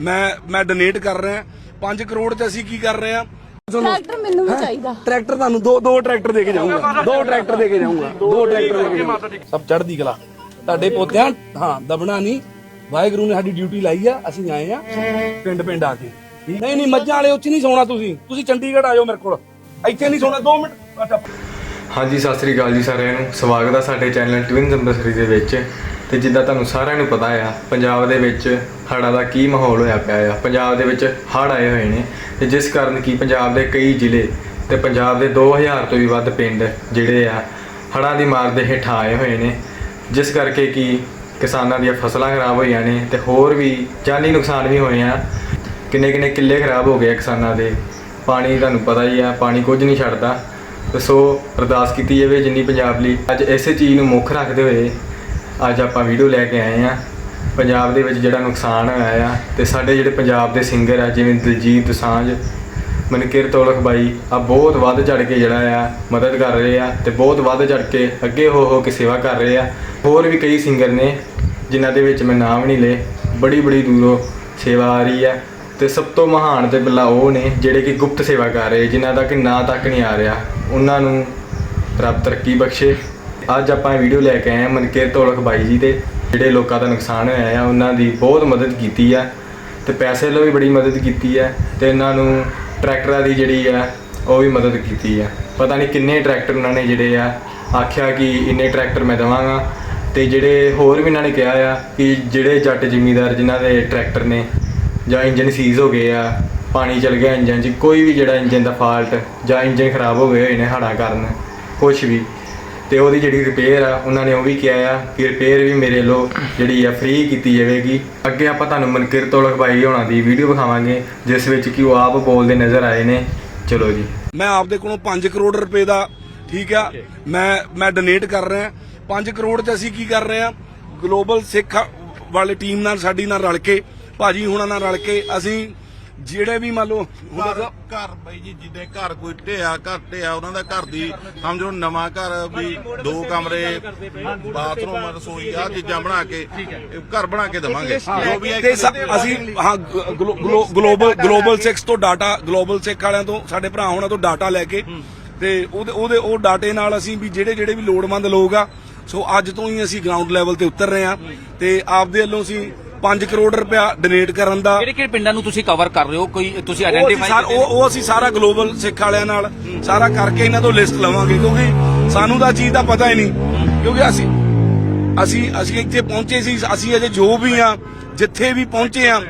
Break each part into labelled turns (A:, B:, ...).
A: ਮੈਂ ਮੈਂ ਡੋਨੇਟ ਕਰ ਰਿਹਾ 5 ਕਰੋੜ ਚ ਅਸੀਂ ਕੀ ਕਰ ਰਹੇ ਆ
B: ਟਰੈਕਟਰ ਮੈਨੂੰ ਵੀ ਚਾਹੀਦਾ।
A: ਟਰੈਕਟਰ ਤੁਹਾਨੂੰ ਦੋ ਦੋ ਟਰੈਕਟਰ ਦੇ ਕੇ ਜਾਊਂਗਾ। ਦੋ ਟਰੈਕਟਰ ਦੇ ਕੇ ਜਾਊਂਗਾ। ਦੋ ਟਰੈਕਟਰ ਦੇ ਕੇ ਜਾਊਂਗਾ। ਸਭ ਚੜ੍ਹਦੀ ਕਲਾ। ਤੁਹਾਡੇ ਪੋਤਿਆਂ ਹਾਂ ਦਬਣਾ ਨਹੀਂ। ਵਾਹਿਗੁਰੂ ਨੇ ਸਾਡੀ ਡਿਊਟੀ ਲਾਈ ਆ ਅਸੀਂ ਆਏ ਆ। ਪਿੰਡ ਪਿੰਡ ਆ ਕੇ। ਨਹੀਂ ਨਹੀਂ ਮੱਝਾਂ ਵਾਲੇ ਉੱਚ ਨਹੀਂ ਸੌਣਾ ਤੁਸੀਂ। ਤੁਸੀਂ ਚੰਡੀਗੜ੍ਹ ਆ ਜਾਓ ਮੇਰੇ ਕੋਲ। ਇੱਥੇ ਨਹੀਂ ਸੌਣਾ। 2 ਮਿੰਟ।
C: ਹਾਂਜੀ ਸਤਿ ਸ੍ਰੀ ਅਕਾਲ ਜੀ ਸਾਰਿਆਂ ਨੂੰ। ਸਵਾਗਤ ਹੈ ਸਾਡੇ ਚੈਨਲ ਟਵਿਨਸ ਅੰਬਰਸਰੀ ਦੇ ਵਿੱਚ। ਤੇ ਜਿੱਦਾਂ ਤੁਹਾਨੂੰ ਸਾਰਿਆਂ ਨੂੰ ਪਤਾ ਆ, ਪੰਜਾਬ ਦੇ ਵਿੱਚ ਹੜ੍ਹਾਂ ਦਾ ਕੀ ਮਾਹੌਲ ਹੋਇਆ ਪਿਆ ਆ। ਪੰਜਾਬ ਦੇ ਵਿੱਚ ਹੜ੍ਹ ਆਏ ਹੋਏ ਨੇ ਤੇ ਜਿਸ ਕਾਰਨ ਕੀ ਪੰਜਾਬ ਦੇ ਕਈ ਜ਼ਿਲ੍ਹੇ ਤੇ ਪੰਜਾਬ ਦੇ 2000 ਤੋਂ ਵੀ ਵੱਧ ਪਿੰਡ ਜਿਹੜੇ ਆ, ਹੜ੍ਹਾਂ ਦੀ ਮਾਰ ਦੇ ਹੇਠਾਂ ਆਏ ਹੋਏ ਨੇ। ਜਿਸ ਕਰਕੇ ਕੀ ਕਿਸਾਨਾਂ ਦੀਆਂ ਫਸਲਾਂ ਖਰਾਬ ਹੋਈਆਂ ਨੇ ਤੇ ਹੋਰ ਵੀ ਜਾਨੀ ਨੁਕਸਾਨ ਵੀ ਹੋਏ ਆ। ਕਿੰਨੇ ਕਿੰਨੇ ਕਿੱਲੇ ਖਰਾਬ ਹੋ ਗਏ ਕਿਸਾਨਾਂ ਦੇ। ਪਾਣੀ ਤੁਹਾਨੂੰ ਪਤਾ ਹੀ ਆ, ਪਾਣੀ ਕੁਝ ਨਹੀਂ ਛੱਡਦਾ। ਸੋ ਅਰਦਾਸ ਕੀਤੀ ਜਾਵੇ ਜਿੰਨੀ ਪੰਜਾਬ ਲਈ ਅੱਜ ਇਸੇ ਚੀਜ਼ ਨੂੰ ਮੁੱਖ ਰੱਖਦੇ ਹੋਏ ਅੱਜ ਆਪਾਂ ਵੀਡੀਓ ਲੈ ਕੇ ਆਏ ਆ ਪੰਜਾਬ ਦੇ ਵਿੱਚ ਜਿਹੜਾ ਨੁਕਸਾਨ ਹੋਇਆ ਆ ਤੇ ਸਾਡੇ ਜਿਹੜੇ ਪੰਜਾਬ ਦੇ ਸਿੰਗਰ ਆ, ਜਿਵੇਂ ਦਿਲਜੀਤ ਦੋਸਾਂਝ ਮਨਕਿਰਤ ਔਲਖ ਬਾਈ, ਆ ਬਹੁਤ ਵੱਧ ਚੜ ਕੇ ਜਿਹੜਾ ਆ ਮਦਦ ਕਰ ਰਹੇ ਆ ਤੇ ਬਹੁਤ ਵੱਧ ਚੜ ਕੇ ਅੱਗੇ ਹੋ ਹੋ ਕੇ ਸੇਵਾ ਕਰ ਰਹੇ ਆ। ਹੋਰ ਵੀ ਕਈ ਸਿੰਗਰ ਨੇ ਜਿਨ੍ਹਾਂ ਦੇ ਵਿੱਚ ਮੈਂ ਨਾਮ ਨਹੀਂ ਲਏ। ਬੜੀ ਬੜੀ ਦੂਰੋਂ ਸੇਵਾ ਆ ਰਹੀ ਆ ਤੇ ਸਭ ਤੋਂ ਮਹਾਨ ਤੇ ਬੱਲਾ ਉਹ ਨੇ ਜਿਹੜੇ ਕਿ ਗੁਪਤ ਸੇਵਾ ਕਰ ਰਹੇ, ਜਿਨ੍ਹਾਂ ਦਾ ਕਿ ਨਾਂ ਤੱਕ ਨਹੀਂ ਆ ਰਿਹਾ। ਉਹਨਾਂ ਨੂੰ ਰੱਬ ਤਰੱਕੀ ਬਖਸ਼ੇ। ਅੱਜ ਆਪਾਂ ਇਹ ਵੀਡੀਓ ਲੈ ਕੇ ਆਏ ਹਾਂ ਮਨਕੇਰ ਔਲਖ ਬਾਈ ਜੀ ਦੇ ਜਿਹੜੇ ਲੋਕਾਂ ਦਾ ਨੁਕਸਾਨ ਹੋਇਆ ਆ, ਉਹਨਾਂ ਦੀ ਬਹੁਤ ਮਦਦ ਕੀਤੀ ਆ ਤੇ ਪੈਸੇ ਵੱਲੋਂ ਵੀ ਬੜੀ ਮਦਦ ਕੀਤੀ ਆ ਤੇ ਇਹਨਾਂ ਨੂੰ ਟਰੈਕਟਰਾਂ ਦੀ ਜਿਹੜੀ ਆ, ਉਹ ਵੀ ਮਦਦ ਕੀਤੀ ਆ। ਪਤਾ ਨਹੀਂ ਕਿੰਨੇ ਟਰੈਕਟਰ ਉਹਨਾਂ ਨੇ ਜਿਹੜੇ ਆ, ਆਖਿਆ ਕਿ ਇੰਨੇ ਟਰੈਕਟਰ ਮੈਂ ਦਵਾਂਗਾ ਤੇ ਜਿਹੜੇ ਹੋਰ ਵੀ ਇਹਨਾਂ ਨੇ ਕਿਹਾ ਆ ਕਿ ਜਿਹੜੇ ਜੱਟ ਜ਼ਿਮੀਂਦਾਰ ਜਿਨ੍ਹਾਂ ਦੇ ਟਰੈਕਟਰ ਨੇ ਜਾਂ ਇੰਜਨ ਸੀਜ਼ ਹੋ ਗਏ ਆ, ਪਾਣੀ ਚਲ ਗਿਆ ਇੰਜਨ 'ਚ, ਕੋਈ ਵੀ ਜਿਹੜਾ ਇੰਜਨ ਦਾ ਫਾਲਟ ਜਾਂ ਇੰਜਨ ਖਰਾਬ ਹੋ ਗਏ ਹੋਏ ਨੇ ਹੜ੍ਹਾਂ ਕਾਰਨ ਕੁਝ ਵੀ। ਤੇ ਉਹਦੀ ਜਿਹੜੀ ਰਿਪੇਅਰ ਆ, ਉਹਨਾਂ ਨੇ ਉਹ ਵੀ ਕਿਹਾ ਆ ਕਿ ਰਿਪੇਅਰ ਵੀ ਮੇਰੇ ਵੱਲੋਂ ਜਿਹੜੀ ਆ ਫ੍ਰੀ ਕੀਤੀ ਜਾਵੇਗੀ। ਅੱਗੇ ਆਪਾਂ ਤੁਹਾਨੂੰ ਮਨਕਿਰ ਤੋਂ ਬਾਈ ਹੋਣਾ ਦੀ ਵੀਡੀਓ ਵਿਖਾਵਾਂਗੇ, ਜਿਸ ਵਿੱਚ ਕਿ ਉਹ ਆਪ ਬੋਲਦੇ ਨਜ਼ਰ ਆਏ ਨੇ। ਚਲੋ ਜੀ।
A: ਮੈਂ ਆਪਦੇ ਕੋਲੋਂ 5 ਕਰੋੜ ਰੁਪਏ ਦਾ, ਠੀਕ ਆ, ਮੈਂ ਮੈਂ ਡੋਨੇਟ ਕਰ ਰਿਹਾ। 5 ਕਰੋੜ ਚ ਅਸੀਂ ਕੀ ਕਰ ਰਹੇ ਆ? ਗਲੋਬਲ ਸਿੱਖ ਵਾਲੇ ਟੀਮ ਨਾਲ, ਸਾਡੀ ਨਾਲ ਰਲ ਕੇ, ਭਾਜੀ ਹੁਣਾਂ ਨਾਲ ਰਲ ਕੇ ਅਸੀਂ ਜਿਹੜੇ ਵੀ ਮੰਨ ਲਓ
D: ਘਰ ਬਈ ਜੀ ਜਿੱਦੇ ਘਰ ਕੋਈ ਢਿਆ ਘਰ ਢਿਆ ਉਹਨਾਂ ਦਾ ਘਰ ਦੀ ਸਮਝੋ ਨਵਾਂ ਘਰ ਵੀ ਦੋ ਕਮਰੇ ਬਾਥਰੂਮ ਰਸੋਈ ਆ ਚੀਜ਼ਾਂ ਬਣਾ ਕੇ ਘਰ ਬਣਾ ਕੇ ਦਵਾਂਗੇ। ਜੋ ਵੀ ਹੈ
A: ਅਸੀਂ ਹਾਂ ਗਲੋਬਲ ਗਲੋਬਲ 6 ਤੋਂ ਡਾਟਾ ਗਲੋਬਲ ਸਿੱਖ ਵਾਲਿਆਂ ਤੋਂ ਸਾਡੇ ਭਰਾ ਹੋਣਾ ਤੋਂ ਡਾਟਾ ਲੈ ਕੇ ਤੇ ਉਹਦੇ ਉਹਦੇ ਉਹ ਡਾਟੇ ਨਾਲ ਅਸੀਂ ਵੀ ਜਿਹੜੇ ਜਿਹੜੇ ਵੀ ਲੋੜਵੰਦ ਲੋਕ ਆ ਸੋ ਅੱਜ ਤੋਂ ਹੀ ਅਸੀਂ ਗਰਾਊਂਡ ਲੈਵਲ ਤੇ ਉਤਰ ਰਹੇ ਆ ਤੇ ਆਪਦੇ ਵੱਲੋਂ ਅਸੀਂ 5 ਕਰੋੜ ਰੁਪਇਆ ਡੋਨੇਟ ਕਰਨ ਦਾ।
E: ਕਿਹੜੇ ਕਿਹੜੇ ਪਿੰਡਾਂ ਨੂੰ ਤੁਸੀਂ ਕਵਰ ਕਰ ਰਹੇ ਹੋ? ਕੋਈ ਤੁਸੀਂ
A: ਉਹ ਅਸੀਂ
E: ਆਇਡੈਂਟੀਫਾਈ
A: ਸਾਰ- ਉਹ ਉਹ ਅਸੀਂ ਸਾਰਾ ਗਲੋਬਲ ਸਿੱਖ ਵਾਲਿਆਂ ਨਾਲ ਸਾਰਾ ਕਰਕੇ ਇਹਨਾਂ ਤੋਂ ਲਿਸਟ ਲਵਾਂਗੇ ਕਿਉਂਕਿ ਸਾਨੂੰ ਤਾਂ ਚੀਜ਼ ਦਾ ਪਤਾ ਹੀ ਨਹੀਂ। ਕਿਉਂਕਿ ਅਸੀਂ ਅਸੀਂ ਅਸੀਂ ਇੱਥੇ ਪਹੁੰਚੇ ਸੀ ਅਸੀਂ ਅਜੇ ਜੋ ਵੀ ਆ ਜਿੱਥੇ ਵੀ ਪਹੁੰਚੇ ਆ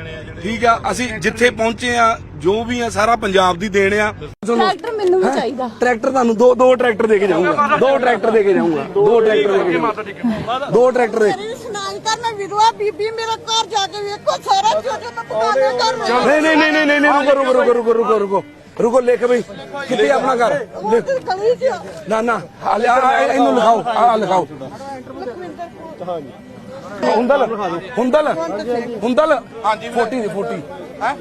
A: ਠੀਕ ਆ ਅਸੀਂ ਜਿੱਥੇ ਪਹੁੰਚੇ ਆ ਜੋ ਵੀ ਆ ਸਾਰਾ ਪੰਜਾਬ ਦੀ ਦੇਣ ਆ।
B: ਟਰੈਕਟਰ ਮੈਨੂੰ ਵੀ ਚਾਹੀਦਾ।
A: ਟਰੈਕਟਰ ਤੁਹਾਨੂੰ ਦੋ ਦੋ ਟਰੈਕਟਰ ਦੇ ਕੇ ਜਾਊਂਗਾ। ਦੋ ਟਰੈਕਟਰ ਦੇ ਕੇ ਜਾਊਂਗਾ। ਦੋ ਟਰੈਕਟਰ ਦੇ ਕੇ ਜਾਊਂਗਾ। ਦੋ ਟਰੈਕਟਰ ਦੇ
F: ਮੇਰੀ ਸੁਣਾਈ ਕਰ ਮੈਂ ਵਿਧਵਾ ਬੀਬੀ ਮੇਰਾ ਘਰ ਜਾ ਕੇ ਵੇਖੋ ਸਾਰਾ ਛੋਟੇ ਮੈਂ ਪਕਾਨੇ ਕਰ ਰਹੀ
A: ਨਹੀਂ ਨਹੀਂ ਨਹੀਂ ਨਹੀਂ ਨਹੀਂ ਰੁਕੋ ਰੁਕੋ ਰੁਕੋ ਰੁਕੋ ਰੁਕੋ ਰੁਕੋ। ਰੁਕੋ ਲਿਖ ਬਈ। ਕਿੱਥੇ ਆਪਣਾ ਘਰ? ਲਿਖ।
F: ਹਾਂ ਗਲੀ ਚ
A: ਨਾ ਨਾ ਆ ਲੈ- ਆ- ਆ- ਇਹਨੂੰ ਲਿਖਾਓ ਆ ਲਿਖਾਓ। ਹੁੰਦਲ ਹੁੰਦਲ ਹੁੰਦਲ। ਹਾਂਜੀ। 40 ਦੀ 40 ਹੈ?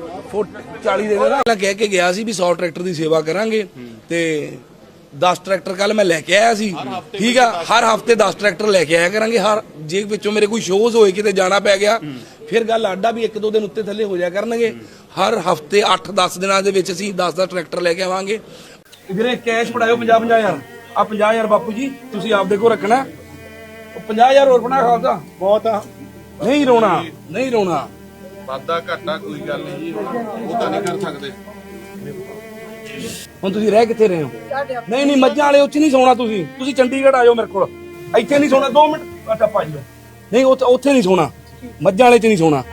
A: 40 ਦੇ ਦੇਣਾ ਮੈਂ ਕਹਿ ਕੇ ਗਿਆ ਸੀ ਵੀ 100 ਟਰੈਕਟਰ ਦੀ ਸੇਵਾ ਕਰਾਂਗੇ ਤੇ 10 ਟਰੈਕਟਰ ਕੱਲ ਮੈਂ ਲੈ ਕੇ ਆਇਆ ਸੀ। ਠੀਕ ਆ ਹਰ ਹਫ਼ਤੇ 10 ਟਰੈਕਟਰ ਲੈ ਕੇ ਆਇਆ ਕਰਾਂਗੇ। ਹਰ ਜੇ ਵਿੱਚੋਂ ਮੇਰੇ ਕੋਈ ਸ਼ੋਜ਼ ਹੋਏ ਕਿਤੇ ਜਾਣਾ ਪੈ ਗਿਆ ਫਿਰ ਗੱਲ ਆਡਾ ਵੀ ਇੱਕ ਦੋ ਦਿਨ ਉੱਤੇ ਥੱਲੇ ਹੋ ਜਾਇਆ ਕਰਨਗੇ। ਹਰ ਹਫ਼ਤੇ 8-10 ਦਿਨਾਂ ਦੇ ਵਿੱਚ ਅਸੀਂ 10-10 ਟਰੈਕਟਰ ਲੈ ਕੇ ਆਵਾਂਗੇ। ਵੀਰੇ ਕੈਸ਼ ਫੜਾਇਓ 50-50000 ਆ 50000 ਬਾਪੂ ਜੀ ਤੁਸੀਂ ਆਪਦੇ ਕੋਲ ਰੱਖਣਾ। 50000 ਹੋਰ ਬਣਾ ਖਾਲਸਾ।
D: ਬਹੁਤ ਆ।
A: ਨਹੀਂ ਰੋਣਾ ਨਹੀਂ ਰੋਣਾ।
D: ਵਾਦਾ ਘਾਟਾ ਕੋਈ ਗੱਲ ਨਹੀਂ ਜੀ। ਉਹ ਤਾਂ ਨਹੀਂ ਕਰ ਸਕਦੇ।
A: ਹੁਣ ਤੁਸੀਂ ਰਹਿ ਕਿੱਥੇ ਰਹੇ ਹੋ? ਨਹੀਂ ਨਹੀਂ ਮੱਝਾਂ ਵਾਲੇ ਉੱਚ ਨਹੀਂ ਸੌਣਾ ਤੁਸੀਂ। ਤੁਸੀਂ ਚੰਡੀਗੜ੍ਹ ਆ ਜਾਓ ਮੇਰੇ ਕੋਲ। ਇੱਥੇ ਨਹੀਂ ਸੌਣਾ 2 ਮਿੰਟ ਅੱਛਾ ਭਾਜੀ ਨਹੀਂ ਉੱਥੇ ਉੱਥੇ ਨਹੀਂ ਸੌਣਾ। ਮੱਝਾਂ ਵਾਲੇ ਚ ਨਹੀਂ ਸੌਣਾ।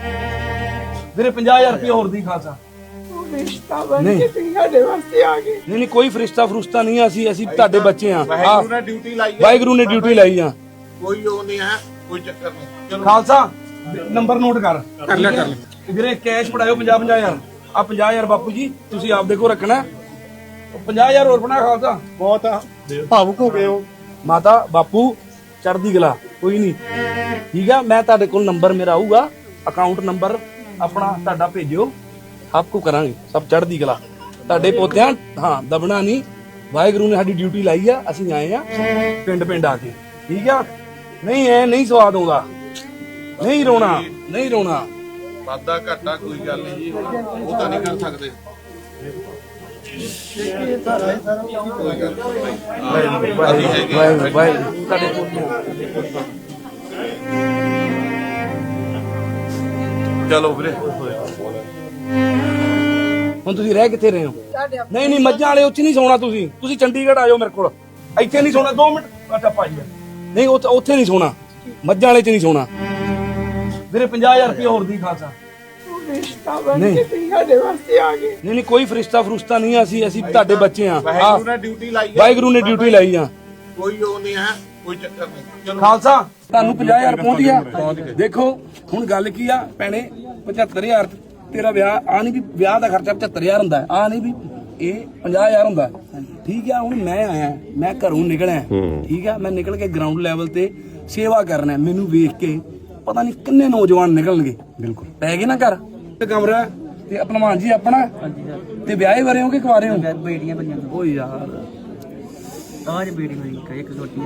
A: ਵੀਰੇ 50000 ਰੁਪਏ ਹੋਰ ਦੀ
F: ਬਣ
A: ਨਹੀਂ।
F: ਕੇ ਤੁਸੀਂ ਸਾਡੇ ਵਾਸਤੇ ਆ ਗਏ
A: ਨਹੀਂ ਨਹੀਂ ਕੋਈ ਫਰਿਸ਼ਤਾ ਫਰੁਸ਼ਤਾ ਨਹੀਂ ਅਸੀਂ ਅਸੀਂ ਤੁਹਾਡੇ ਬੱਚੇ ਆ।
D: ਵਾਹਿਗੁਰੂ ਨੇ ਡਿਊਟੀ ਲਾਈ ਹੈ।
A: ਵਾਹਿਗੁਰੂ ਨੇ ਡਿਊਟੀ ਲਾਈ ਆ।
D: ਕੋਈ ਉਹ ਨਹੀਂ ਹੈ ਕੋਈ ਚੱਕਰ ਨਹੀਂ। ਚਲੋ।
A: ਖਾਲਸਾ। ਨੰਬਰ ਨੋਟ ਕਰ। ਕਰ ਲਿਆ ਕਰ ਲਿਆ ਵੀਰੇ ਕੈਸ਼ ਫੜਾਇਓ 50 50000 ਆ 50000 ਬਾਪੂ ਜੀ ਤੁਸੀਂ ਆਪਦੇ ਕੋਲ ਰੱਖਣਾ। 50000 ਹੋਰ ਬਣਾ ਖਾਲਸਾ।
D: ਬਹੁਤ ਆ। ਭਾਵੁਕ ਹੋ ਗਏ ਹੋ।
A: ਮਾਤਾ ਬਾਪੂ ਚੜਦੀ ਗਲਾ ਕੋਈ ਨਹੀਂ। ਠੀਕ ਆ ਮੈਂ ਤੁਹਾਡੇ ਕੋਲ ਨੰਬਰ ਮੇਰਾ ਆਊਗਾ। ਅਕਾਊਂਟ ਨੰਬਰ ਆਪਣਾ ਤੁਹਾਡਾ ਭੇਜਿਓ। ਸਭ ਕੁ ਕਰਾਂਗੇ ਸਭ ਚੜਦੀ ਗਲਾ ਤੁਹਾਡੇ ਪੋਤਿਆਂ ਹਾਂ ਦਬਣਾ ਨਹੀਂ। ਵਾਹਿਗੁਰੂ ਨੇ ਸਾਡੀ ਡਿਊਟੀ ਲਾਈ ਆ ਅਸੀਂ ਆਏ ਆ। ਪਿੰਡ ਪਿੰਡ ਆ ਕੇ। ਠੀਕ ਆ? ਨਹੀਂ ਐ ਨਹੀਂ ਸਵਾਦ ਆਉਂਦਾ। ਨਹੀਂ ਰੋਣਾ। ਨਹੀਂ ਰੋਣਾ।
D: ਵਾਧਾ ਘਾਟਾ ਕੋਈ ਗੱਲ ਨਹੀਂ ਜੀ। ਉਹ ਤਾਂ ਨਹੀਂ ਕਰ ਸਕਦੇ। ਕੋਈ ਗੱਲ ਨਹੀਂ। ਭਾਈ ਅਸੀਂ ਹੈਗੇ ਆ।
A: ਵਾਹਿਗੁਰੂ ਵਾਹਿਗੁਰੂ। ਤੁਹਾਡੇ
D: ਚਲੋ ਵੀਰੇ।
A: ਹੁਣ ਤੁਸੀਂ ਰਹਿ ਕਿੱਥੇ ਰਹੇ ਹੋ? ਨਹੀਂ ਨਹੀਂ ਮੱਝਾਂ ਵਾਲੇ ਉੱਚ ਨਹੀਂ ਸੌਣਾ ਤੁਸੀਂ। ਤੁਸੀਂ ਚੰਡੀਗੜ੍ਹ ਆ ਜਾਓ ਮੇਰੇ ਕੋਲ। ਇੱਥੇ ਨਹੀਂ ਸੌਣਾ। 2 ਮਿੰਟ। ਅੱਛਾ ਭਾਈ ਨਹੀਂ ਉੱਥੇ ਉੱਥੇ ਨਹੀਂ ਸੌਣਾ। ਮੱਝਾਂ ਵਾਲੇ ਚ ਨਹੀਂ ਸੌਣਾ। ਵੀਰੇ 50000 ਰੁਪਏ ਹੋਰ ਦੀ ਖਾਲਸਾ ਨਹੀਂ। ਨਹੀਂ ਨਹੀਂ ਕੋਈ ਫਰਿਸ਼ਤਾ ਫਰੁਸ਼ਤਾ ਨਹੀਂ ਆ, ਅਸੀਂ ਅਸੀਂ ਤੁਹਾਡੇ ਬੱਚੇ ਆ
D: ਵਾਹਿਗੁਰੂ ਨੇ ਡਿਊਟੀ ਲਾਈ ਹੈ।
A: ਵਾਹਿਗੁਰੂ ਨੇ ਡਿਊਟੀ ਲਾਈ ਆ।
D: ਕੋਈ ਉਹ ਨਹੀਂ ਹੈ ਕੋਈ ਚੱਕਰ ਨਹੀਂ। ਚਲੋ।
A: ਖਾਲਸਾ ਤੁਹਾਨੂੰ 50000 ਪਹੁੰਚ ਗਿਆ। ਦੇਖੋ ਹੁਣ ਗੱਲ ਕੀ ਆ? ਭੈਣੇ 75000 ਤੇਰਾ ਵਿਆਹ ਆ ਨਹੀਂ ਵੀ ਵਿਆਹ ਦਾ ਖਰਚਾ 75000 ਹੁੰਦਾ ਹੈ। ਆ ਨਹੀਂ ਵੀ ਇਹ 50000 ਹੁੰਦਾ ਹੈ। ਠੀਕ ਆ ਹੁਣ ਮੈਂ ਆਇਆ ਮੈਂ ਘਰੋਂ ਨਿਕਲਿਆ। ਠੀਕ ਆ ਮੈਂ ਨਿਕਲ ਕੇ ਗਰਾਊਂਡ ਲੈਵਲ ਤੇ ਸੇਵਾ ਕਰਨਾ ਹੈ। ਮੈਨੂੰ ਵੇਖ ਕੇ ਪਤਾ ਨਹੀਂ ਕਿੰਨੇ ਨੌਜਵਾਨ ਨਿਕਲਣਗੇ। ਬਿਲਕੁਲ। ਪੈ ਗਏ ਨਾ ਘਰ? ਤੇ ਕਮਰਾ? ਤੇ ਆਪਣਾ ਮਾਨ ਜੀ ਆਪਣਾ? ਤੇ ਵਿਆਹੇ ਵਰੇ ਹੋ ਕਿ ਕੁਆਰੇ ਹੋ?
G: ਬੇੜੀਆਂ ਪਈਆਂ
A: ਓ ਯਾਰ।
G: ਆਜ ਬੇੜੀ ਹੋਈ ਇੱਕ ਛੋਟੀ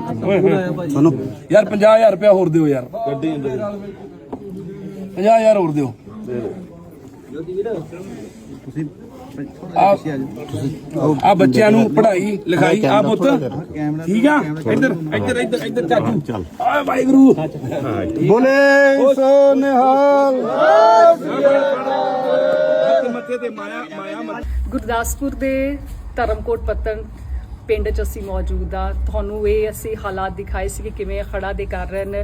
A: ਸੁਣੋ ਯਾਰ 50000 ਰੁਪਇਆ ਹੋਰ ਦਿਓ ਯਾਰ। ਗੱਡੀ 50000 ਹੋਰ ਦਿਓ। ਆ ਬੱਚਿਆਂ ਨੂੰ ਪੜ੍ਹਾਈ ਲਿਖਾਈ ਆ ਪੁੱਤ। ਠੀਕ ਆ? ਇੱਧਰ ਇੱਧਰ ਇੱਧਰ ਇੱਧਰ ਚਾਚੂ। ਆ ਵਾਹਿਗੁਰੂ। ਬੋਲੇ ਸੋ ਨਿਹਾਲ
H: ਗੁਰਦਾਸਪੁਰ ਦੇ ਧਰਮਕੋਟ ਪੱਤਨ ਪਿੰਡ 'ਚ ਅਸੀਂ ਮੌਜੂਦ ਆ ਤੁਹਾਨੂੰ ਇਹ ਅਸੀਂ ਹਾਲਾਤ ਦਿਖਾਏ ਸੀ ਕਿ ਕਿਵੇਂ ਖੜਾ ਦੇ ਕਾਰਨ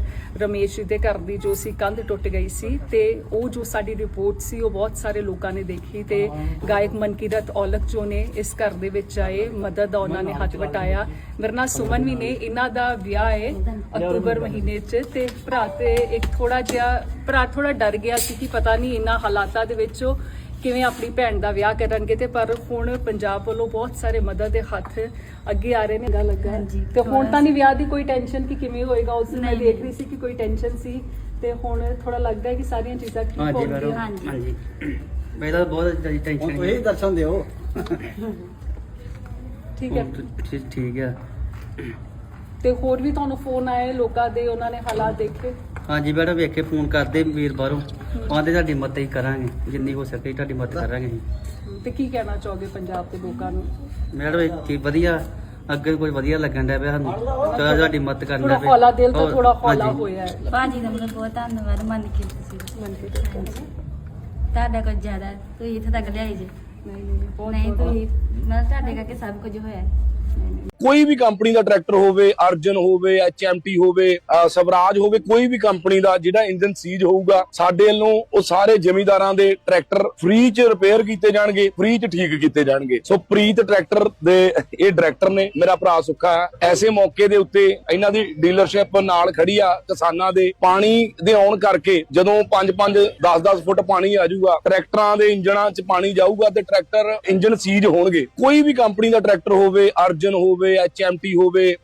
H: ਰਮੇਸ਼ ਜੀ ਦੇ ਘਰ ਦੀ ਜੋ ਸੀ ਕੰਧ ਟੁੱਟ ਗਈ ਸੀ ਤੇ ਉਹ ਜੋ ਸਾਡੀ ਰਿਪੋਰਟ ਸੀ, ਉਹ ਬਹੁਤ ਸਾਰੇ ਲੋਕਾਂ ਨੇ ਦੇਖੀ ਤੇ ਗਾਇਕ ਮਨਕੀਰਤ ਔਲਖ ਜੋ ਨੇ ਇਸ ਘਰ ਦੇ ਵਿੱਚ ਆਏ, ਮਦਦ ਦਾ ਉਹਨਾਂ ਨੇ ਹੱਥ ਵਟਾਇਆ। ਮੇਰੇ ਨਾਲ ਸੁਮਨ ਵੀ ਨੇ, ਇਹਨਾਂ ਦਾ ਵਿਆਹ ਹੈ ਅਕਤੂਬਰ ਮਹੀਨੇ 'ਚ ਤੇ ਭਰਾ ਤੇ ਇੱਕ ਥੋੜਾ ਜਿਹਾ, ਭਰਾ ਥੋੜਾ ਡਰ ਗਿਆ ਸੀ ਕਿ ਪਤਾ ਨਹੀਂ ਇਹਨਾਂ ਹਾਲਾਤਾਂ ਦੇ ਵਿੱਚ ਕਿਵੇਂ ਆਪਣੀ ਭੈਣ ਦਾ ਵਿਆਹ ਕਰਨਗੇ ਤੇ ਪਰ ਹੁਣ ਪੰਜਾਬ ਵੱਲੋਂ ਬਹੁਤ ਸਾਰੇ ਮਦਦ ਦੇ ਹੱਥ ਅੱਗੇ ਆ ਰਹੇ ਨੇ ਗੱਲ ਲੱਗਾ ਤੇ ਹੁਣ ਤਾਂ ਨਹੀਂ ਵਿਆਹ ਦੀ ਕੋਈ ਟੈਨਸ਼ਨ ਕਿ ਕਿਵੇਂ ਹੋਏਗਾ ਉਸ ਦਿਨ ਮੈਂ ਦੇਖ ਰਹੀ ਸੀ ਕਿ ਕੋਈ ਟੈਨਸ਼ਨ ਸੀ ਤੇ ਹੁਣ ਥੋੜਾ ਲੱਗਦਾ ਹੈ ਕਿ ਸਾਰੀਆਂ ਚੀਜ਼ਾਂ ਠੀਕ
G: ਹਾਂਜੀ
H: ਹੋ ਗਈਆਂ
G: ਹਾਂਜੀ। ਪਹਿਲਾਂ ਤਾਂ ਬਹੁਤ ਜ਼ਿਆਦਾ ਟੈਨਸ਼ਨ ਇਹ ਦਰਸ਼ਨ ਦਿਓ।
H: ਠੀਕ ਹੈ।
G: ਠੀਕ ਹੈ
H: ਤੇ ਹੋਰ ਵੀ ਤੁਹਾਨੂੰ ਫੋਨ ਆਏ ਲੋਕਾਂ ਦੇ ਉਹਨਾਂ ਨੇ ਹਾਲਾਤ ਦੇਖੇ?
G: ਹਾਂਜੀ ਮੈਡਮ ਵੇਖੇ ਫੋਨ ਕਰਦੇ ਵੀਰ ਬਾਹਰੋਂ। ਆਂਦੇ ਤੁਹਾਡੀ ਮਦਦ ਹੀ ਕਰਾਂਗੇ ਜਿੰਨੀ ਹੋ ਸਕੇ ਤੁਹਾਡੀ ਮਦਦ ਕਰਾਂਗੇ ਅਸੀਂ।
H: ਤੇ ਕੀ ਕਹਿਣਾ ਚਾਹੋਗੇ ਪੰਜਾਬ ਦੇ ਲੋਕਾਂ ਨੂੰ?
G: ਮੈਡਮ ਇਹ ਕੀ ਵਧੀਆ ਅੱਗੇ ਕੋਈ ਵਧੀਆ ਲੱਗਣ ਡਿਆ ਪਿਆ ਸਾਨੂੰ। ਚਲੋ ਤੁਹਾਡੀ ਮਦਦ ਕਰਨ
H: ਥੋੜਾ
G: ਡਿਆ
H: ਹੌਲਾ ਦਿਲ ਤੋਂ ਥੋੜਾ ਹੌਲਾ। ਹੋਇਆ ਹੈ।
I: ਭਾਜੀ ਦਾ ਮਤਲਬ ਬਹੁਤ ਧੰਨਵਾਦ ਮੰਨ ਕੇ ਤੁਸੀਂ।
H: ਮਨ ਕੇ ਦੇਖੋ।
I: ਤੁਹਾਡਾ ਕੁਝ ਜ਼ਿਆਦਾ ਤੁਸੀਂ ਇੱਥੇ ਤੱਕ ਲਿਆਈ ਜੇ।
H: ਨਹੀਂ ਨਹੀਂ ਬਹੁਤ
I: ਨਹੀਂ ਤੁਸੀਂ ਮਤਲਬ ਤੁਹਾਡੇ ਕਰਕੇ ਸਭ ਕੁਝ ਹੋਇਆ। ਹੈ।
A: ਕੋਈ ਵੀ ਕੰਪਨੀ ਦਾ ਟਰੈਕਟਰ ਹੋਵੇ, ਅਰਜਨ ਹੋਵੇ ਐਚਐਮਟੀ ਹੋਵੇ ਸਵਰਾਜ ਹੋਵੇ, ਕੋਈ ਵੀ ਕੰਪਨੀ ਦਾ ਜਿਹੜਾ ਇੰਜਨ ਸੀਜ ਹੋਊਗਾ, ਸਾਡੇ ਵੱਲੋਂ ਉਹ ਸਾਰੇ ਜਿਮੀਦਾਰਾਂ ਦੇ ਟਰੈਕਟਰ ਫ੍ਰੀ ਚ ਰਿਪੇਅਰ ਕੀਤੇ ਜਾਣਗੇ ਫ੍ਰੀ ਚ ਠੀਕ ਕੀਤੇ ਜਾਣਗੇ। ਸੋ ਪ੍ਰੀਤ ਟਰੈਕਟਰ ਦੇ, ਇਹ ਡਾਇਰੈਕਟਰ ਨੇ ਮੇਰਾ ਭਰਾ ਸੁੱਖਾ ਐਸੇ ਮੌਕੇ ਦੇ ਉੱਤੇ ਇਹਨਾਂ ਦੀ ਡੀਲਰਸ਼ਿਪ ਨਾਲ ਖੜੀ ਆ ਕਿਸਾਨਾਂ ਦੇ। ਪਾਣੀ ਦੇ ਆਉਣ ਕਰਕੇ ਜਦੋਂ 5-5 10-10 ਫੁੱਟ ਪਾਣੀ ਆ ਜਾਊਗਾ, ਟਰੈਕਟਰਾਂ ਦੇ ਇੰਜਣਾਂ 'ਚ ਪਾਣੀ ਜਾਊਗਾ ਤੇ ਟਰੈਕਟਰ ਇੰਜਨ ਸੀਜ ਹੋਣਗੇ। ਕੋਈ ਵੀ ਕੰਪਨੀ ਦਾ ਟਰੈਕਟਰ ਹੋਵੇ, ਅਰਜਨ ਹੋਵੇ ਐਚਐਮਟੀ ਹੋਵੇ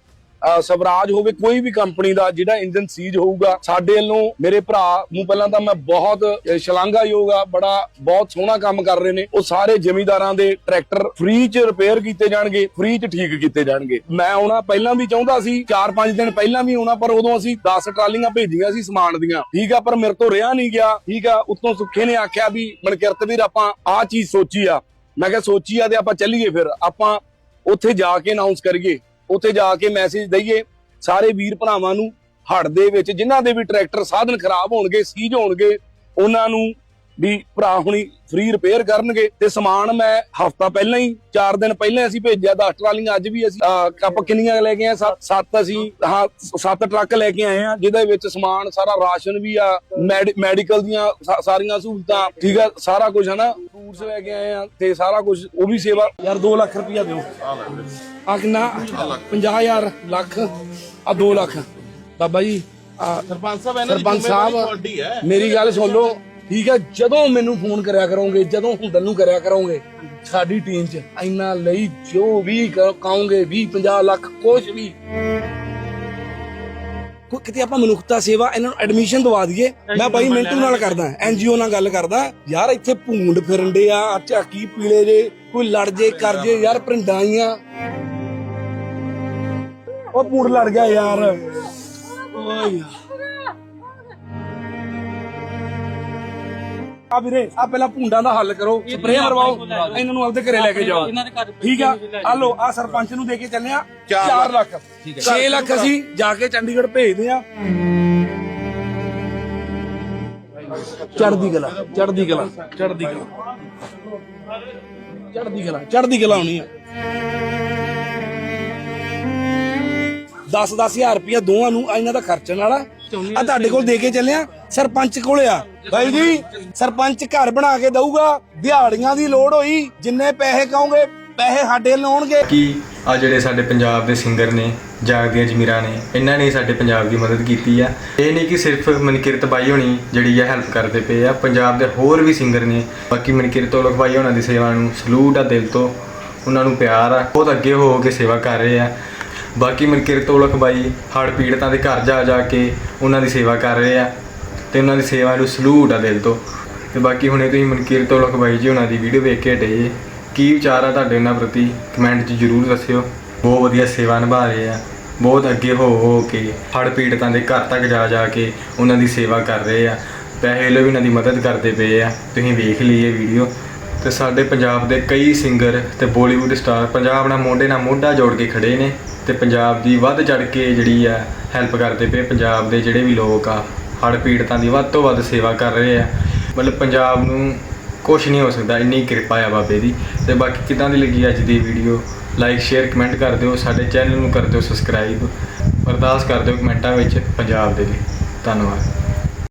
A: ਸਵਰਾਜ ਹੋਵੇ, ਕੋਈ ਵੀ ਕੰਪਨੀ ਦਾ ਜਿਹੜਾ ਇੰਜਨ ਸੀਜ ਹੋਊਗਾ, ਸਾਡੇ ਵੱਲੋਂ ਮੇਰੇ ਭਰਾ ਨੂੰ ਪਹਿਲਾਂ ਤਾਂ ਮੈਂ ਬਹੁਤ ਸ਼ਲਾਘਾਯੋਗ ਆ, ਬੜਾ ਬਹੁਤ ਸੋਹਣਾ ਕੰਮ ਕਰ ਰਹੇ ਨੇ। ਉਹ ਸਾਰੇ ਜ਼ਿਮੀਂਦਾਰਾਂ ਦੇ ਟਰੈਕਟਰ ਫ੍ਰੀ ਚ ਰਿਪੇਅਰ ਕੀਤੇ ਜਾਣਗੇ, ਫ੍ਰੀ ਚ ਠੀਕ ਕੀਤੇ ਜਾਣਗੇ। ਮੈਂ ਆਉਣਾ ਪਹਿਲਾਂ ਵੀ ਚਾਹੁੰਦਾ ਸੀ 4-5 ਦਿਨ ਪਹਿਲਾਂ ਵੀ ਆਉਣਾ, ਪਰ ਉਦੋਂ ਅਸੀਂ 10 ਟਰਾਲੀਆਂ ਭੇਜੀਆਂ ਸੀ ਸਮਾਨ ਦੀਆਂ। ਠੀਕ ਆ, ਪਰ ਮੇਰੇ ਤੋਂ ਰਿਹਾ ਨਹੀਂ ਗਿਆ। ਠੀਕ ਆ, ਉਤੋਂ ਸੁੱਖੇ ਨੇ ਆਖਿਆ ਵੀ ਮਨਕਿਰਤ ਵੀਰ, ਆਪਾਂ ਆਹ ਚੀਜ਼ ਸੋਚੀ ਆ। ਮੈਂ ਕਿਹਾ ਸੋਚੀ ਆ ਤੇ ਆਪਾਂ ਚੱਲੀਏ ਫਿਰ। ਆਪਾਂ ਉੱਥੇ ਜਾ ਕੇ ਅਨਾਉਂਸ ਕਰੀਏ, ਉੱਥੇ ਜਾ ਕੇ ਮੈਸੇਜ ਦਈਏ, ਸਾਰੇ ਵੀਰ ਭਰਾਵਾਂ ਨੂੰ ਹੜ ਦੇ ਵਿੱਚ ਜਿਨ੍ਹਾਂ ਦੇ ਵੀ ਟਰੈਕਟਰ ਸਾਧਨ ਖਰਾਬ ਹੋਣਗੇ ਸੀਜ ਹੋਣਗੇ, ਉਹਨਾਂ ਨੂੰ ਵੀ ਭਰਾ ਹੁਣੀ ਫ੍ਰੀ ਰਿਪੇਅਰ ਕਰਨਗੇ ਤੇ ਸਮਾਨ ਮੈਂ ਹਫਤਾ ਪਹਿਲਾਂ ਹੀ 4 ਦਿਨ ਪਹਿਲਾਂ ਅਸੀਂ ਭੇਜਿਆ 10 ਟਰਾਲੀਆਂ ਅੱਜ ਵੀ ਅਸੀਂ ਆਪਾਂ ਕਿੰਨੀਆਂ ਲੈ ਕੇ ਆਏ 7 ਅਸੀਂ ਹਾਂ 7 ਟਰੱਕ ਲੈ ਕੇ ਆਏ ਆ ਜਿਹਦੇ ਵਿੱਚ ਸਮਾਨ ਸਾਰਾ ਰਾਸ਼ਨ ਵੀ ਆ ਮੈਡੀ- ਮੈਡੀਕਲ ਦੀਆਂ ਸਾਰੀਆਂ ਸਹੂਲਤਾਂ ਠੀਕ ਆ ਸਾਰਾ ਕੁਝ ਹੈ ਨਾ ਫਰੂਟਸ ਲੈ ਕੇ ਆਏ ਆ ਤੇ ਸਾਰਾ ਕੁਝ ਉਹ ਵੀ ਸੇਵਾ। ਯਾਰ 2 ਲੱਖ ਰੁਪਇਆ ਦਿਓ। ਆ ਕਿੰਨਾ? 50000 ਲੱਖ ਆ 2 ਲੱਖ। ਬਾਬਾ ਜੀ
D: ਸਰਪੰਚ ਸਾਹਿਬ ਇਹਨਾਂ ਦੀ
A: ਸਰਪੰਚ ਸਾਹਿਬ ਮੇਰੀ ਗੱਲ ਸੁਣ ਲਓ ਠੀਕ ਹੈ ਜਦੋਂ ਮੈਨੂੰ ਫੋਨ ਕਰਿਆ ਕਰੋਗੇ ਜਦੋਂ ਹੁੰਦਨ ਨੂੰ ਕਰਿਆ ਕਰੋਗੇ ਸਾਡੀ ਟੀਮ 'ਚ ਇੰਨਾ ਲਈ ਜੋ ਵੀ ਕਹੋਗੇ 20 50 ਲੱਖ ਕੁਝ ਵੀ। ਕੋਈ ਕਿਤੇ ਆਪਾਂ ਮਨੁੱਖਤਾ ਸੇਵਾ ਇਹਨਾਂ ਨੂੰ ਐਡਮਿਸ਼ਨ ਦਵਾ ਦਈਏ। ਮੈਂ ਬਾਈ ਮਿੰਟੂ ਨਾਲ ਕਰਦਾ ਐਨਜੀਓ ਨਾਲ ਗੱਲ ਕਰਦਾ। ਯਾਰ ਇੱਥੇ ਭੂੰਡ ਫਿਰਨਦੇ ਆ ਆਹ ਝਾਕੀ ਪੀਲੇ ਜੇ ਕੋਈ ਲੜ ਜੇ ਕਰ ਜੇ ਯਾਰ ਪ੍ਰਿੰਡਾਈਆਂ ਉਹ ਭੂੰਡ ਲੜ ਗਿਆ ਯਾਰ। ਓਏ ਯਾਰ। ਆ ਵੀਰੇ ਆ ਪਹਿਲਾਂ ਭੁੰਡਾਂ ਦਾ ਹੱਲ ਕਰੋ ਸਪਰੇਅ ਮਰਵਾਓ ਇਹਨਾਂ ਨੂੰ ਆਪਦੇ ਘਰੇ ਲੈ ਕੇ ਜਾਓ। ਠੀਕ ਆ? ਆ ਲੋ ਆ ਸਰਪੰਚ ਨੂੰ ਦੇ ਕੇ ਚੱਲੇ ਆ 4 ਲੱਖ। 6 ਲੱਖ ਅਸੀਂ ਜਾ ਕੇ ਚੰਡੀਗੜ੍ਹ ਭੇਜਦੇ ਆ। ਚੜਦੀ ਕਲਾ ਚੜਦੀ ਕਲਾ ਚੜਦੀ ਕਲਾ। ਚੜਦੀ ਕਲਾ ਚੜਦੀ ਕਲਾ ਹੋਣੀ ਆ। 10 10000 ਰੁਪਇਆ ਦੋਵਾਂ ਨੂੰ ਇਹਨਾਂ ਦਾ ਖਰਚਣ ਵਾਲਾ। ਆ ਤੁਹਾਡੇ ਕੋਲ ਦੇ ਕੇ ਚੱਲਿਆ ਸਰਪੰਚ ਕੋਲੇ ਆ। ਬਾਈ ਜੀ ਸਰਪੰਚ ਘਰ ਬਣਾ ਕੇ ਦਊਗਾ। ਦਿਹਾੜੀਆਂ ਦੀ ਲੋੜ ਹੋਈ ਜਿੰਨੇ ਪੈਸੇ ਕਹੋਗੇ ਪੈਸੇ ਸਾਡੇ ਲਾਉਣਗੇ
C: ਕਿ ਆ ਜਿਹੜੇ ਸਾਡੇ ਪੰਜਾਬ ਦੇ ਸਿੰਗਰ ਨੇ ਜਾਗਦੀਆਂ ਜਮੀਰਾਂ ਨੇ ਇਹਨਾਂ ਨੇ ਸਾਡੇ ਪੰਜਾਬ ਦੀ ਮਦਦ ਕੀਤੀ ਆ। ਇਹ ਨਹੀਂ ਕਿ ਸਿਰਫ ਮਨਕਿਰਤ ਬਾਈ ਹੋਣੀ ਜਿਹੜੀ ਆ ਹੈਲਪ ਕਰਦੇ ਪਏ ਆ ਪੰਜਾਬ ਦੇ ਹੋਰ ਵੀ ਸਿੰਗਰ ਨੇ। ਬਾਕੀ ਮਨਕਿਰਤ ਔਲਖ ਬਾਈ ਉਹਨਾਂ ਦੀ ਸੇਵਾ ਨੂੰ ਸਲੂਟ ਆ ਦਿਲ ਤੋਂ ਉਹਨਾਂ ਨੂੰ ਪਿਆਰ ਆ ਬਹੁਤ ਅੱਗੇ ਹੋ ਕੇ ਸੇਵਾ ਕਰ ਰਹੇ ਆ। ਬਾਕੀ ਮਨਕਿਰਤ ਔਲਖ ਬਾਈ, ਹੜ੍ਹ ਪੀੜਤਾਂ ਦੇ ਘਰ ਜਾ ਜਾ ਕੇ ਉਹਨਾਂ ਦੀ ਸੇਵਾ ਕਰ ਰਹੇ ਆ ਤੇ ਉਹਨਾਂ ਦੀ ਸੇਵਾ ਨੂੰ ਸਲੂਟ ਆ ਦਿਲ ਤੋਂ। ਤੇ ਬਾਕੀ ਹੁਣੇ ਤੁਸੀਂ ਮਨਕਿਰਤ ਔਲਖ ਬਾਈ ਜੀ ਉਹਨਾਂ ਦੀ ਵੀਡੀਓ ਵੇਖ ਕੇ ਹਟੇ ਕੀ ਵਿਚਾਰ ਆ ਤੁਹਾਡੇ ਉਹਨਾਂ ਪ੍ਰਤੀ? ਕਮੈਂਟ 'ਚ ਜਰੂਰ ਦੱਸਿਓ। ਬਹੁਤ ਵਧੀਆ ਸੇਵਾ ਨਿਭਾ ਰਹੇ ਆ। ਬਹੁਤ ਅੱਗੇ ਹੋ ਹੋ ਕੇ, ਹੜ੍ਹ ਪੀੜਤਾਂ ਦੇ ਘਰ ਤੱਕ ਜਾ ਜਾ ਕੇ ਉਹਨਾਂ ਦੀ ਸੇਵਾ ਕਰ ਰਹੇ ਆ। ਪੈਸੇ ਲਈ ਵੀ ਉਹਨਾਂ ਦੀ ਮਦਦ ਕਰਦੇ ਪਏ ਆ। ਤੁਸੀਂ ਵੇਖ ਲਈਏ ਵੀਡੀਓ। ਤੇ ਸਾਡੇ ਪੰਜਾਬ ਦੇ ਕਈ ਸਿੰਗਰ ਤੇ ਬਾਲੀਵੁੱਡ ਸਟਾਰ ਪੰਜਾਬ ਨਾਲ ਮੋਢੇ ਨਾਲ ਮੋਢਾ ਜੋੜ ਕੇ ਖੜੇ ਨੇ ਤੇ ਪੰਜਾਬ ਦੀ ਵੱਧ ਚੜ ਕੇ ਜਿਹੜੀ ਆ ਹੈਲਪ ਕਰਦੇ ਪਏ ਪੰਜਾਬ ਦੇ ਜਿਹੜੇ ਵੀ ਲੋਕ ਆ, ਹੜ੍ਹ ਪੀੜਤਾਂ ਦੀ ਵੱਧ ਤੋਂ ਵੱਧ ਸੇਵਾ ਕਰ ਰਹੇ ਆ। ਮਤਲਬ ਪੰਜਾਬ ਨੂੰ ਕੁਛ ਨਹੀਂ ਹੋ ਸਕਦਾ, ਇੰਨੀ ਕਿਰਪਾ ਆ ਬਾਬੇ ਦੀ। ਤੇ ਬਾਕੀ ਕਿਦਾਂ ਦੀ ਲੱਗੀ ਅੱਜ ਦੀ ਵੀਡੀਓ ਲਾਈਕ ਸ਼ੇਅਰ ਕਮੈਂਟ ਕਰ ਦਿਓ, ਸਾਡੇ ਚੈਨਲ ਨੂੰ ਕਰ ਦਿਓ ਸਬਸਕ੍ਰਾਈਬ ਅਰਦਾਸ ਕਰ ਦਿਓ ਕਮੈਂਟਾਂ ਵਿੱਚ ਪੰਜਾਬ ਦੇ ਲਈ। ਧੰਨਵਾਦ।